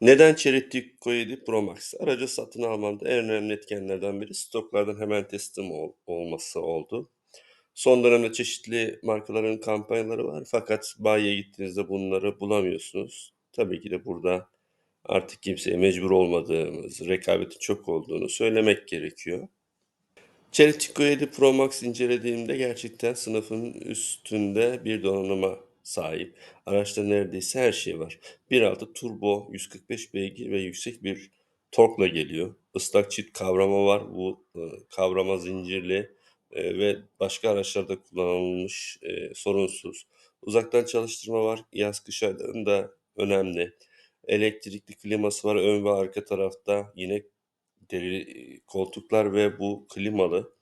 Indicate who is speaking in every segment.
Speaker 1: Neden Ceretico 7 Pro Max? Aracı satın almamda en önemli etkenlerden biri stoklardan hemen teslim ol- olması oldu. Son dönemde çeşitli markaların kampanyaları var fakat bayiye gittiğinizde bunları bulamıyorsunuz. Tabii ki de burada artık kimseye mecbur olmadığımız, rekabetin çok olduğunu söylemek gerekiyor. Celtico 7 Pro Max incelediğimde gerçekten sınıfın üstünde bir donanıma sahip. Araçta neredeyse her şey var. 1.6 turbo, 145 beygir ve yüksek bir torkla geliyor. Islak çift kavrama var. Bu e, kavrama zincirli e, ve başka araçlarda kullanılmış e, sorunsuz. Uzaktan çalıştırma var. Yaz kış aylarında önemli. Elektrikli kliması var ön ve arka tarafta. Yine deri koltuklar ve bu klimalı.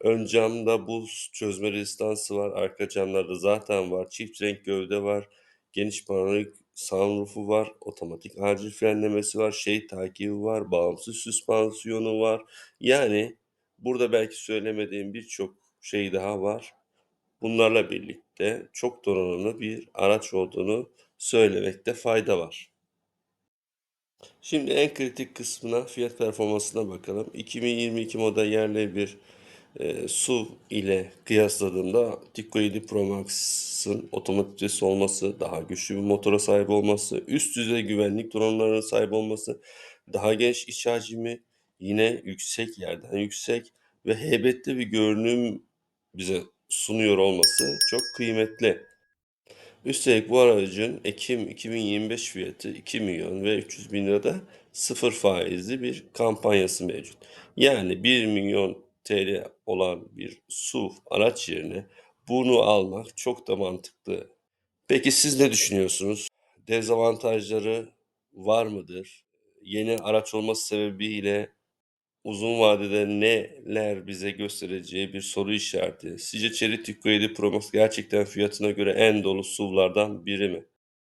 Speaker 1: Ön camda buz çözme rezistansı var. Arka camlarda zaten var. Çift renk gövde var. Geniş panoramik sunroofu var. Otomatik acil frenlemesi var. Şey takibi var. Bağımsız süspansiyonu var. Yani burada belki söylemediğim birçok şey daha var. Bunlarla birlikte çok donanımlı bir araç olduğunu söylemekte fayda var. Şimdi en kritik kısmına fiyat performansına bakalım. 2022 model yerli bir e, SUV ile kıyasladığımda Tico 7 Pro Max'ın otomatik olması, daha güçlü bir motora sahip olması, üst düzey güvenlik donanımlarına sahip olması, daha geniş iç hacmi, yine yüksek yerden yüksek ve heybetli bir görünüm bize sunuyor olması çok kıymetli. Üstelik bu aracın Ekim 2025 fiyatı 2 milyon ve 300 bin lirada sıfır faizli bir kampanyası mevcut. Yani 1 milyon TL olan bir SUV araç yerine bunu almak çok da mantıklı. Peki siz ne düşünüyorsunuz? Dezavantajları var mıdır? Yeni araç olması sebebiyle uzun vadede neler bize göstereceği bir soru işareti. Sizce Chery Tico 7 Pro Max gerçekten fiyatına göre en dolu SUV'lardan biri mi?